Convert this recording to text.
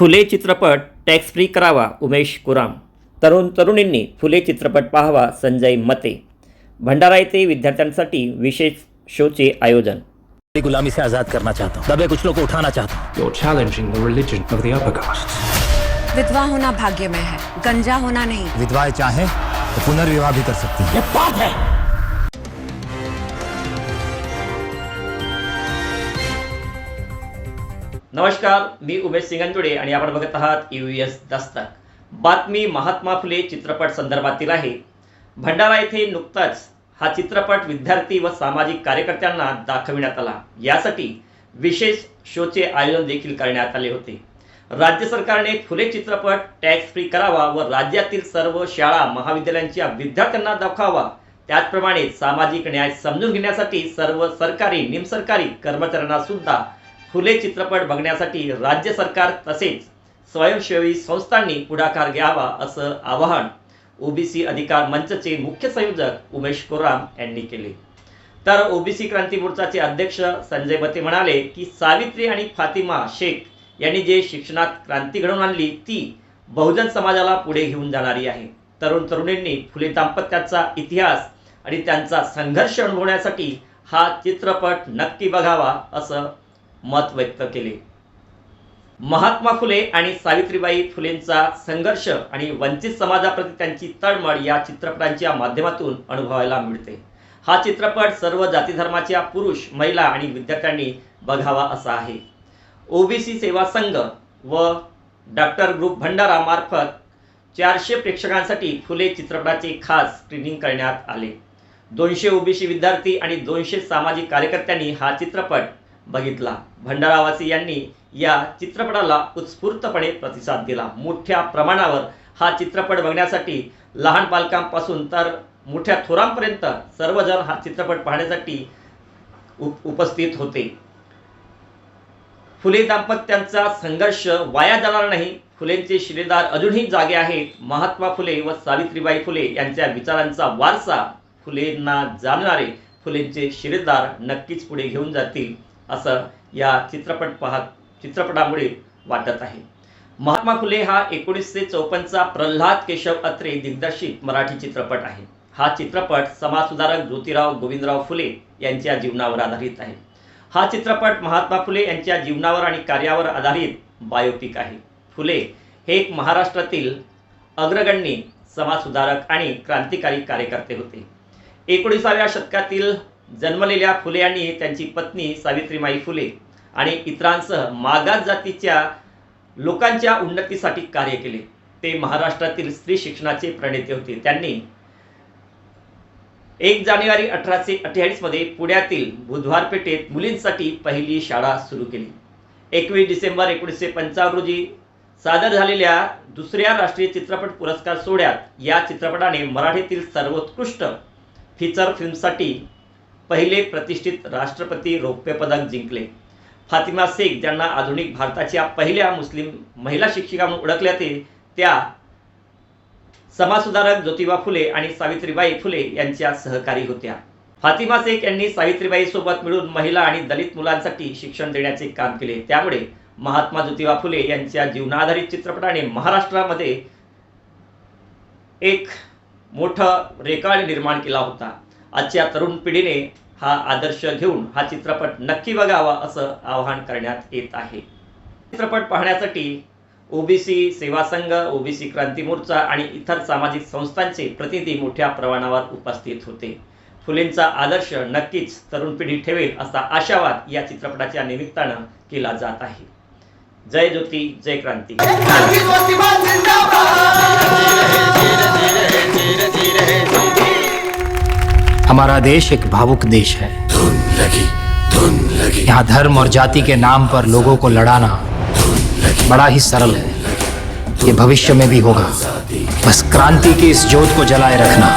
फुले चित्रपट tax free करावा उमेश कुराम. तरुण तरुणींनी फुले चित्रपट पाहावा संजय मते. भंडारा येथे विद्यार्थ्यांसाठी विशेष शोचे आयोजन. गुलामी से आजाद करना चाहता हूँ. दबे कुछ लोग को उठाना चाहता हूँ. You're challenging the religion of the upper castes. विधवा होना भाग्य में है गंजा होना नहीं। विधवाएं चाहें तो पुनर्विवाह भी कर सकती हैं। नमस्कार मी उमेश सिंगंजुडे आणि आपण बघत आहात यू एस दस्तक. बातमी महात्मा फुले चित्रपट संदर्भातील आहे. भंडारा येथे नुकताच हा चित्रपट विद्यार्थी व सामाजिक कार्यकर्त्यांना दाखविण्यात आला. यासाठी विशेष शोचे आयोजन देखील करण्यात आले होते. राज्य सरकारने फुले चित्रपट टॅक्स फ्री करावा व राज्यातील सर्व शाळा महाविद्यालयांच्या विद्यार्थ्यांना दाखवावा. त्याचप्रमाणे सामाजिक न्याय समजून घेण्यासाठी सर्व सरकारी निमसरकारी कर्मचाऱ्यांना सुद्धा फुले चित्रपट बघण्यासाठी राज्य सरकार तसेच स्वयंसेवी संस्थांनी पुढाकार घ्यावा असं आवाहन ओबीसी अधिकार मंचचे मुख्य संयोजक उमेश कोराम यांनी केले. तर ओबीसी क्रांती मोर्चाचे अध्यक्ष संजय बते म्हणाले की सावित्री आणि फातिमा शेख यांनी जे शिक्षणात क्रांती घडवून आणली ती बहुजन समाजाला पुढे घेऊन जाणारी आहे. तरुण तरुणींनी फुले दाम्पत्याचा इतिहास आणि त्यांचा संघर्ष अनुभवण्यासाठी हा चित्रपट नक्की बघावा असं मत व्यक्त केले. महात्मा फुले आणि सावित्रीबाई फुलेंचा संघर्ष आणि वंचित समाजाप्रती त्यांची तळमळ या चित्रपटांच्या माध्यमातून अनुभवायला मिळते. हा चित्रपट सर्व जाती धर्माच्या पुरुष महिला आणि विद्यार्थ्यांनी बघावा असा आहे. ओबीसी सेवा संघ व डॉक्टर ग्रुप भंडारा मार्फत चारशे प्रेक्षकांसाठी फुले चित्रपटाचे खास स्क्रीनिंग करण्यात आले. दोनशे ओबीसी विद्यार्थी आणि दोनशे सामाजिक कार्यकर्त्यांनी हा चित्रपट बघितला. भंडारावासी यांनी या चित्रपटाला उत्स्फूर्तपणे प्रतिसाद दिला. मोठ्या प्रमाणावर हा चित्रपट बघण्यासाठी लहान बालकांपासून तर मोठ्या थोरांपर्यंत सर्वजण हा चित्रपट पाहण्यासाठी उप उपस्थित होते. फुले दाम्पत्यांचा संघर्ष वाया जाणार नाही. फुलेंचे शिलेदार अजूनही जागे आहेत. महात्मा फुले व सावित्रीबाई फुले यांच्या विचारांचा वारसा फुलेंना जाणणारे फुलेंचे शिलेदार नक्कीच पुढे घेऊन जातील. असं या चित्रपट पाहत चित्रपटामुळे वाटत आहे. महात्मा फुले हा एकोणीसशे चौपन्नचा प्रल्हाद केशव अत्रे दिग्दर्शित मराठी चित्रपट आहे. हा चित्रपट समाजसुधारक ज्योतिराव गोविंदराव फुले यांच्या जीवनावर आधारित आहे. हा चित्रपट महात्मा फुले यांच्या जीवनावर आणि कार्यावर आधारित बायोपिक आहे. फुले हे एक महाराष्ट्रातील अग्रगण्य समाजसुधारक आणि क्रांतिकारी कार्यकर्ते होते. एकोणीसाव्या शतकातील जन्मलेल्या फुले यांनी त्यांची पत्नी सावित्रीमाई फुले आणि इतरांसह मागास जातीच्या लोकांच्या उन्नतीसाठी कार्य केले. ते महाराष्ट्रातील स्त्री शिक्षणाचे प्रणेते होते. त्यांनी एक जानेवारी अठराशे अठ्ठेचाळीसमध्ये पुण्यातील बुधवार पेठेत मुलींसाठी पहिली शाळा सुरू केली. एकवीस डिसेंबर एकोणीसशे पंचावन्न रोजी सादर झालेल्या दुसऱ्या राष्ट्रीय चित्रपट पुरस्कार सोहळ्यात या चित्रपटाने मराठीतील सर्वोत्कृष्ट फीचर फिल्मसाठी पहिले प्रतिष्ठित राष्ट्रपती रौप्य पदक जिंकले. फातिमा शेख ज्यांना आधुनिक भारताच्या पहिल्या मुस्लिम महिला शिक्षिका म्हणून ओळखल्या ते त्या समाजसुधारक ज्योतिबा फुले आणि सावित्रीबाई फुले यांच्या सहकारी होत्या. फातिमा शेख यांनी सावित्रीबाई सोबत मिळून महिला आणि दलित मुलांसाठी शिक्षण देण्याचे काम केले. त्यामुळे महात्मा ज्योतिबा फुले यांच्या जीवनाधारित चित्रपटाने महाराष्ट्रामध्ये एक मोठं रेकॉर्ड निर्माण केला होता. आजच्या तरुण पिढीने हा आदर्श घेऊन हा चित्रपट नक्की बघावा असं आवाहन करण्यात येत आहे चित्रपट पाहण्यासाठी ओबीसी सेवा संघ ओबीसी क्रांती मोर्चा आणि इतर सामाजिक संस्थांचे प्रतिनिधी मोठ्या प्रमाणावर उपस्थित होते फुलेंचा आदर्श नक्कीच तरुण पिढी ठेवेल असा आशावाद या चित्रपटाच्या निमित्तानं केला जात आहे जय ज्योती जय क्रांती हमारा देश एक भावुक देश है। धुन लगी, धुन लगी। यहाँ धर्म और जाति के नाम पर लोगों को लड़ाना बड़ा ही सरल है। ये भविष्य में भी होगा। बस क्रांति की इस जोत को जलाए रखना।